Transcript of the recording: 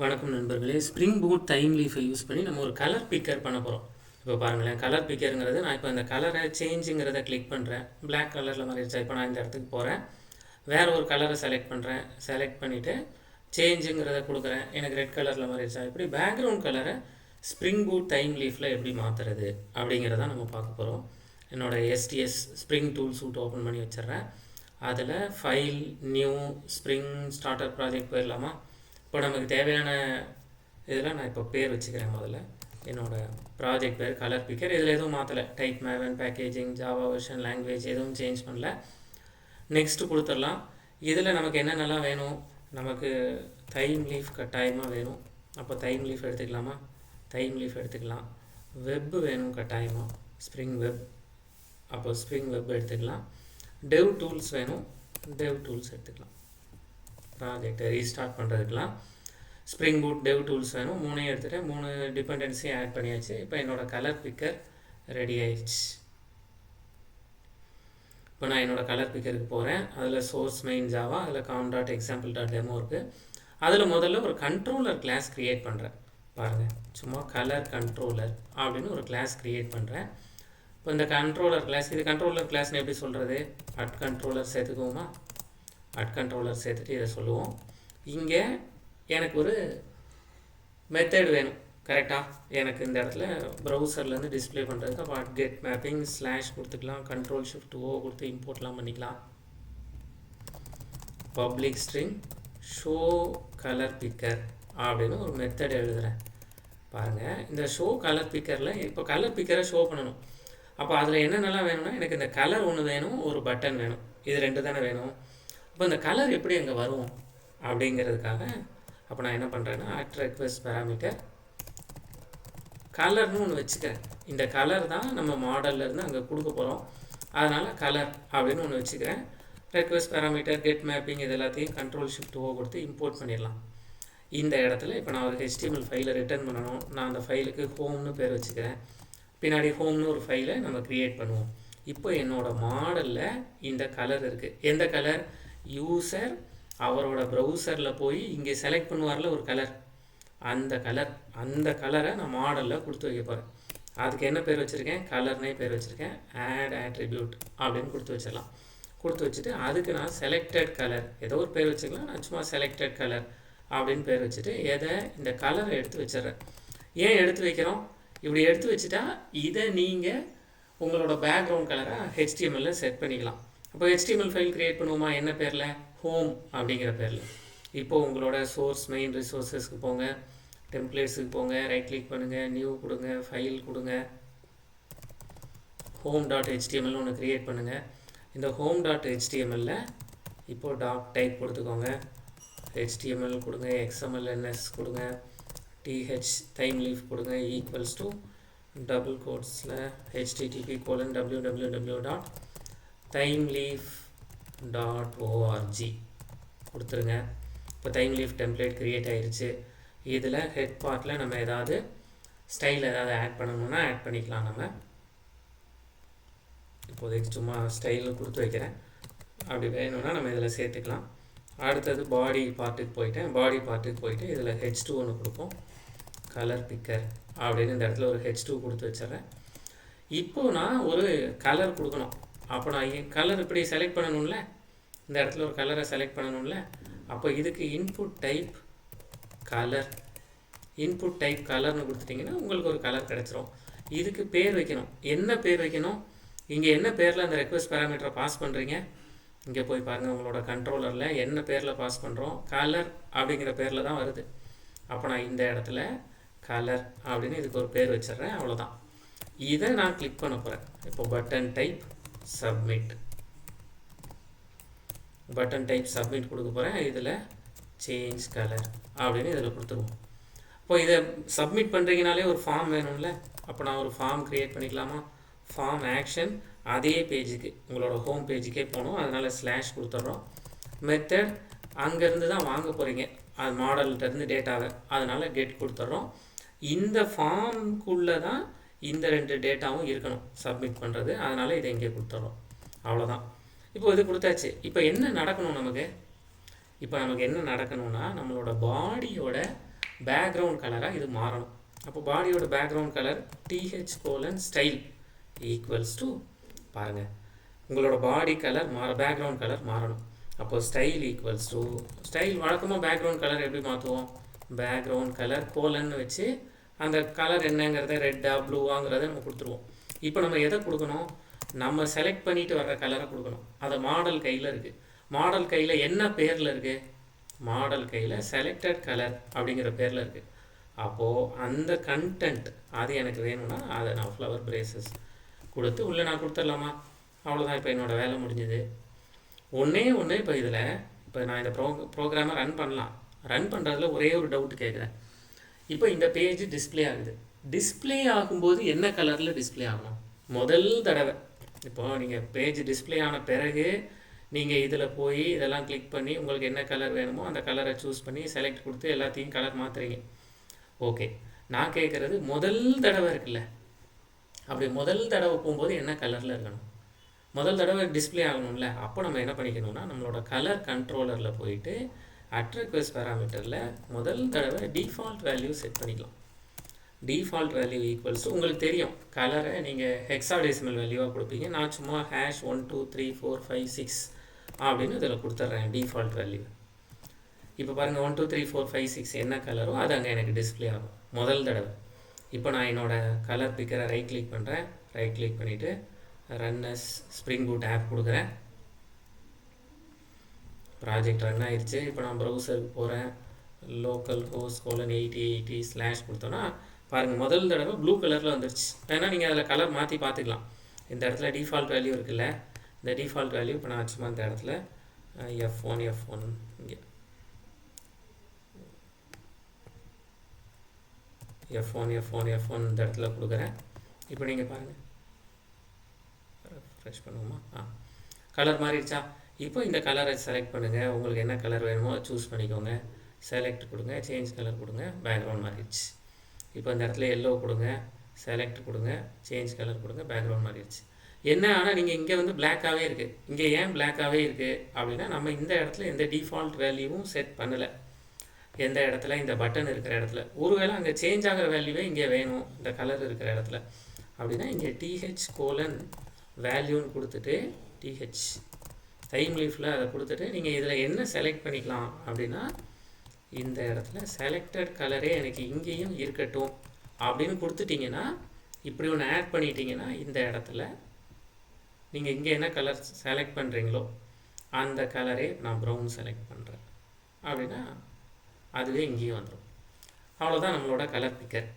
வணக்கம் நண்பர்களே. Spring boot டைம் லீஃபை யூஸ் பண்ணி நம்ம ஒரு கலர் பிக்கர் பண்ண போகிறோம் இப்போ பாருங்களேன் கலர் பிக்கருங்கிறது நான் இப்போ இந்த கலரை சேஞ்சுங்கிறத கிளிக் பண்ணுறேன் பிளாக் கலரில் மாறிடுச்சா இப்போ நான் இந்த இடத்துக்கு போகிறேன் வேறு ஒரு கலரை செலக்ட் பண்ணுறேன் செலக்ட் பண்ணிவிட்டு சேஞ்சுங்கிறத கொடுக்குறேன். எனக்கு ரெட் கலரில் மாறிடுச்சா இப்படி பேக்ரவுண்ட் கலரை ஸ்ப்ரிங் பூட் டைம் லீஃபில் எப்படி மாற்றுறது அப்படிங்கிறத நம்ம பார்க்க போகிறோம் என்னோடய STS spring tool suite open பண்ணி வச்சிடுறேன். அதில் file new spring starter project போயிடலாமா? இப்போ நமக்கு தேவையான இதில் நான் இப்போ பேர் வச்சுக்கிறேன் முதல்ல. என்னோடய ப்ராஜெக்ட் பேர் கலர் பிக்கர் இதில் எதுவும் மாற்றலை type maven packaging java version language எதுவும் சேஞ்ச் பண்ணல. நெக்ஸ்ட்டு கொடுத்துடலாம். இதில் நமக்கு என்னென்னலாம் வேணும்? நமக்கு தைம் லீஃப் கட்டாயமாக வேணும். அப்போ தைம் லீஃப் எடுத்துக்கலாமா? தைம் லீஃப் எடுத்துக்கலாம். வெப் வேணும் கட்டாயமாக ஸ்ப்ரிங் வெப் அப்போ ஸ்ப்ரிங் வெப் எடுத்துக்கலாம். டெவ் டூல்ஸ் வேணும். டெவ் டூல்ஸ் எடுத்துக்கலாம். ப்ராஜெக்டை ரீஸ்டார்ட் பண்ணுறதுக்கெலாம் ஸ்ப்ரிங் பூட் டெவ் டூல்ஸ் வேணும். மூணையும் எடுத்துகிட்டு மூணு டிபெண்டன்சியும் ஆட் பண்ணியாச்சு. இப்போ என்னோடய கலர் பிக்கர் ரெடி ஆயிடுச்சு இப்போ நான் என்னோடய கலர் பிக்கருக்கு போகிறேன் அதில் சோர்ஸ் மெயின் ஜாவா அதில் com dot example dot demo இருக்குது அதில் முதல்ல ஒரு கண்ட்ரோலர் கிளாஸ் க்ரியேட் பண்ணுறேன் பாருங்கள் சும்மா கலர் கண்ட்ரோலர் அப்படின்னு ஒரு கிளாஸ் க்ரியேட் பண்ணுறேன் இப்போ இந்த கண்ட்ரோலர் கிளாஸ் இது கண்ட்ரோலர் கிளாஸ்னு எப்படி சொல்கிறது அட் கண்ட்ரோலர் சேர்த்துக்குவோமா? அட் கண்ட்ரோலர் சேர்த்துட்டு இதை சொல்லுவோம். இங்கே எனக்கு ஒரு மெத்தட் வேணும் கரெக்டாக எனக்கு இந்த இடத்துல ப்ரௌசர்லேருந்து டிஸ்ப்ளே பண்ணுறதுக்கு அப்போ அட் கெட் மேப்பிங் ஸ்லாஷ் கொடுத்துக்கலாம் கண்ட்ரோல் ஷிஃப்ட் ஓ கொடுத்து இம்போர்ட்லாம் பண்ணிக்கலாம். Public string show colour picker அப்படின்னு ஒரு மெத்தட் எழுதுகிறேன் பாருங்கள் இந்த ஷோ கலர் பிக்கரில் இப்போ கலர் பிக்கரை ஷோ பண்ணணும். அப்போ அதில் என்னென்னலாம் வேணும்னா எனக்கு இந்த கலர் ஒன்று வேணும் ஒரு பட்டன் வேணும். இது ரெண்டு தானே வேணும். அப்போ இந்த கலர் எப்படி அங்கே வரும் அப்படிங்கிறதுக்காக அப்போ நான் என்ன பண்ணுறேன்னா அட் ரெக்வெஸ்ட் பேராமீட்டர் கலர்னு ஒன்று வச்சுக்கிறேன். இந்த கலர் தான் நம்ம மாடல்லேருந்து அங்கே கொடுக்க போகிறோம் அதனால் கலர் அப்படின்னு ஒன்று வச்சுக்கிறேன். ரெக்வெஸ்ட் பேராமீட்டர் கெட் மேப்பிங் இது எல்லாத்தையும் கண்ட்ரோல் ஷிஃப்ட் ஓ கொடுத்து இம்போர்ட் பண்ணிடலாம். இந்த இடத்துல இப்போ நான் ஒரு ஹெச்டிஎம்எல் ஃபைலை ரிட்டர்ன் பண்ணணும். நான் அந்த ஃபைலுக்கு ஹோம்னு பேர் வச்சுக்கிறேன். பின்னாடி ஹோம்னு ஒரு ஃபைலை நம்ம க்ரியேட் பண்ணுவோம். இப்போ என்னோடய மாடலில் இந்த கலர் இருக்குது எந்த கலர் யூசர் அவரோட ப்ரௌசரில் போய் இங்கே செலக்ட் பண்ணுவார்ல ஒரு கலர் அந்த கலர் அந்த கலரை நான் மாடலில் கொடுத்து வைக்க போகிறேன் அதுக்கு என்ன பேர் வச்சுருக்கேன்? கலர்னே பேர் வச்சுருக்கேன். ஆட் ஆட்ரிபியூட் அப்படின்னு கொடுத்து வச்சிடலாம். கொடுத்து வச்சுட்டு அதுக்கு நான் செலக்டட் கலர் ஏதோ ஒரு பேர் வச்சுக்கலாம். நான் சும்மா செலக்டட் கலர் அப்படின்னு பேர் வச்சுட்டு எதை? இந்த கலரை எடுத்து வச்சிடுறேன். ஏன் எடுத்து வைக்கிறோம்? இப்படி எடுத்து வச்சுட்டா இதை நீங்கள் உங்களோட பேக்ரவுண்ட் கலரை ஹெச்டிஎம்எல்ல செட் பண்ணிக்கலாம். அப்போ ஹெச்டிஎம்எல் ஃபைல் க்ரியேட் பண்ணுவோமா? என்ன பேரில்? ஹோம் அப்படிங்கிற பேரில். இப்போது உங்களோட சோர்ஸ் மெயின் ரிசோர்ஸஸ்க்கு போங்க. டெம்ப்ளேட்ஸுக்கு போங்க. ரைட் கிளிக் பண்ணுங்கள் நியூ கொடுங்க. ஃபைல் கொடுங்க. ஹோம் டாட் ஹெச்டிஎம்எல் ஒன்று க்ரியேட் பண்ணுங்கள் இந்த ஹோம் டாட் ஹெச்டிஎம்எல்ல இப்போது டாக் டைப் கொடுத்துக்கோங்க. ஹெச்டிஎம்எல் கொடுங்க. XMLNS கொடுங்க. டிஹெச் டைம் லீஃப் கொடுங்க. Equals to double கோட்ஸில் HTTP colon W W W dot thymeleaf dot org கொடுத்துருங்க. இப்போ டைம் லீஃப் டெம்ப்ளேட் க்ரியேட் ஆகிருச்சு இதில் ஹெட் பார்ட்டில் நம்ம ஏதாவது ஸ்டைல் ஏதாவது ஆட் பண்ணணும்னா ஆட் பண்ணிக்கலாம் நம்ம. இப்போதைக்கு சும்மா ஸ்டைலில் கொடுத்து வைக்கிறேன். அப்படி வேணும்னா நம்ம இதில் சேர்த்துக்கலாம். அடுத்தது பாடி பார்ட்டுக்கு போயிட்டேன். பாடி பார்ட்டுக்கு போயிட்டு இதில் ஹெச் டூ ஒன்று கொடுப்போம். கலர் பிக்கர் அப்படின்னு இந்த இடத்துல ஒரு ஹெச் டூ கொடுத்து வச்சிட்றேன். இப்போ நான் ஒரு கலர் கொடுக்கணும். அப்போ நான் கலர் இப்படி செலக்ட் பண்ணணும்ல? இந்த இடத்துல ஒரு கலரை செலக்ட் பண்ணணும்ல? அப்போ இதுக்கு input type colour input type கலர்னு கொடுத்துட்டிங்கன்னா உங்களுக்கு ஒரு கலர் கிடச்சிரும். இதுக்கு பேர் வைக்கணும். என்ன பேர் வைக்கணும்? இங்கே என்ன பேரில் அந்த ரெக்வஸ்ட் பேராமீட்டரை பாஸ் பண்ணுறீங்க இங்கே போய் பாருங்கள் உங்களோட கண்ட்ரோலரில் என்ன பேரில் பாஸ் பண்ணுறோம் கலர் அப்படிங்கிற பேரில் தான் வருது. அப்போ நான் இந்த இடத்துல கலர் அப்படின்னு இதுக்கு ஒரு பேர் வச்சிடுறேன் அவ்வளோதான் இதை நான் கிளிக் பண்ண போகிறேன் இப்போ button type submit button type submit கொடுக்க போகிறேன் இதில் சேஞ்ச் கலர் அப்படின்னு இதில் கொடுத்துருவோம். இப்போ இதை சப்மிட் பண்ணுறீங்கனாலே ஒரு ஃபார்ம் வேணும்ல. அப்போ நான் ஒரு ஃபார்ம் க்ரியேட் பண்ணிக்கலாமா? ஃபார்ம் ஆக்ஷன் அதே பேஜுக்கு உங்களோட ஹோம் பேஜுக்கே போகணும். அதனால் ஸ்லாஷ் கொடுத்துட்றோம். மெத்தட் அங்கேருந்து தான் வாங்க போகிறீங்க அது மாடல்கிட்டருந்து டேட்டாவை அதனால் கெட் கொடுத்துட்றோம். இந்த ஃபார்முக்குள்ளே தான் இந்த ரெண்டு டேட்டாவும் இருக்கணும் சப்மிட் பண்ணுறது அதனால் இதை இங்கே கொடுத்துட்றோம் அவ்வளோதான் இப்போ இது கொடுத்தாச்சு. இப்போ என்ன நடக்கணும் நமக்கு? இப்போ நமக்கு என்ன நடக்கணும்னா நம்மளோட பாடியோட பேக்ரவுண்ட் கலராக இது மாறணும். அப்போ பாடியோட background colour TH colon style equals to பாருங்கள் உங்களோட பாடி கலர் மாற பேக்ரவுண்ட் கலர் மாறணும். அப்போது ஸ்டைல் ஈக்குவல்ஸ் டு ஸ்டைல் வழக்கமாக பேக்ரவுண்ட் கலர் எப்படி மாற்றுவோம் பேக்ரவுண்ட் கலர் கோலன்னு வச்சு அந்த கலர் என்னங்கிறத ரெட்டா ப்ளூவாங்கிறத நம்ம கொடுத்துருவோம். இப்போ நம்ம எதை கொடுக்கணும்? நம்ம செலக்ட் பண்ணிட்டு வர்ற கலரை கொடுக்கணும். அதை மாடல் கையில் இருக்குது மாடல் கையில் என்ன பேரில் இருக்குது மாடல் கையில் செலக்டட் கலர் அப்படிங்கிற பேரில் இருக்குது அப்போது அந்த கண்டென்ட் அது எனக்கு வேணும்னா அதை நான் ஃப்ளவர் பிரேசஸ் கொடுத்து உள்ளே நான் கொடுத்துடலாமா? அவ்வளோதான் இப்போ என்னோடய வேலை முடிஞ்சுது. ஒன்றே ஒன்று இப்போ இதில் இப்போ நான் இந்த ப்ரோ ப்ரோக்ராமை ரன் பண்ணலாம். ரன் பண்ணுறதுல ஒரே ஒரு டவுட் கேட்குறேன் இப்போ இந்த பேஜ் டிஸ்ப்ளே ஆகுது. டிஸ்ப்ளே ஆகும்போது என்ன கலரில் டிஸ்ப்ளே ஆகணும்? முதல் தடவை. இப்போ நீங்கள் பேஜ் டிஸ்ப்ளே ஆன பிறகு நீங்கள் இதில் போய் இதெல்லாம் கிளிக் பண்ணி உங்களுக்கு என்ன கலர் வேணுமோ அந்த கலரை சூஸ் பண்ணி செலக்ட் கொடுத்து எல்லாத்தையும் கலர் மாற்றுறீங்க ஓகே நான் கேட்குறது முதல் தடவை இருக்குல்ல. அப்படி முதல் தடவை போகும்போது என்ன கலரில் இருக்கணும்? முதல் தடவை டிஸ்ப்ளே ஆகணும்ல. அப்போ நம்ம என்ன பண்ணிக்கணும்னா நம்மளோட கலர் கண்ட்ரோலரில் போயிட்டு அட்ரக்வஸ்ட் பேராமீட்டரில் முதல் தடவை டிஃபால்ட் வேல்யூ செட் பண்ணிக்கலாம். டிஃபால்ட் வேல்யூ ஈக்குவல்ஸ் உங்களுக்கு தெரியும் கலரை நீங்கள் ஹெக்ஸாடெசிமல் வேல்யூவாக கொடுப்பீங்க. நான் சும்மா hash one two three four five six அப்படின்னு இதில் கொடுத்துட்றேன் டிஃபால்ட் வேல்யூ இப்போ பாருங்கள் one two three four five six என்ன கலரோ அது அங்கே எனக்கு டிஸ்ப்ளே ஆகும். முதல் தடவை. இப்போ நான் என்னோடய கலர் பிக்கரை ரைட் கிளிக் பண்ணுறேன் ரைட் கிளிக் பண்ணிவிட்டு run as spring boot app கொடுக்குறேன். ப்ராஜெக்ட் ரன் ஆயிடுச்சு இப்போ நான் ப்ரௌசருக்கு போகிறேன் localhost colon eighty eighty slash கொடுத்தோன்னா பாருங்கள் முதல் தடவை ப்ளூ கலரில் வந்துருச்சு. வேணால் நீங்கள் அதில் கலர் மாற்றி பார்த்துக்கலாம் இந்த இடத்துல டிஃபால்ட் வேல்யூ இருக்குல்ல இந்த டிஃபால்ட் வேல்யூ இப்போ நான் சும்மா இந்த இடத்துல எஃப் ஒன் எஃப் ஒன் இங்கே. F one F one F one இந்த இடத்துல கொடுக்குறேன். இப்போ நீங்கள் பாருங்கள் ஃப்ரெஷ் பண்ணுவோமா? ஆ. கலர் மாறிடுச்சா? இப்போ இந்த கலரை செலக்ட் பண்ணுங்கள் உங்களுக்கு என்ன கலர் வேணுமோ சூஸ் பண்ணிக்கோங்க. செலக்ட் கொடுங்க. சேஞ்ச் கலர் கொடுங்க. பேக்ரவுண்ட் மாறிடுச்சு. இப்போ இந்த இடத்துல எல்லோ கொடுங்க. செலக்ட் கொடுங்க. சேஞ்ச் கலர் கொடுங்க. பேக்ரவுண்ட் மாறிடுச்சு. என்ன ஆனால் நீங்கள் இங்கே வந்து பிளாக்காகவே இருக்குது இங்கே ஏன் பிளாக்காகவே இருக்குது அப்படின்னா நம்ம இந்த இடத்துல எந்த டிஃபால்ட் வேல்யூவும் செட் பண்ணலை. எந்த இடத்துல? இந்த பட்டன் இருக்கிற இடத்துல. ஒருவேளை அங்கே சேஞ்ச் ஆகிற வேல்யூவே இங்கே வேணும். இந்த கலர் இருக்கிற இடத்துல. அப்படின்னா இங்கே டிஹெச் கோலன் வேல்யூன்னு கொடுத்துட்டு டிஹெச் டைம் லீஃபில் அதை கொடுத்துட்டு நீங்கள் இதில் என்ன செலக்ட் பண்ணிக்கலாம் அப்படின்னா இந்த இடத்துல செலக்டட் கலரே எனக்கு இங்கேயும் இருக்கட்டும் அப்படின்னு கொடுத்துட்டிங்கன்னா இப்படி ஒன்று ஆட் பண்ணிட்டீங்கன்னா இந்த இடத்துல நீங்கள் இங்கே என்ன கலர் செலக்ட் பண்ணுறீங்களோ அந்த கலரே நான் ப்ரௌன் செலக்ட் பண்ணுறேன் அப்படின்னா அதுவே இங்கேயும் வந்துடும் அவ்வளோதான் நம்மளோட கலர் பிக்கர்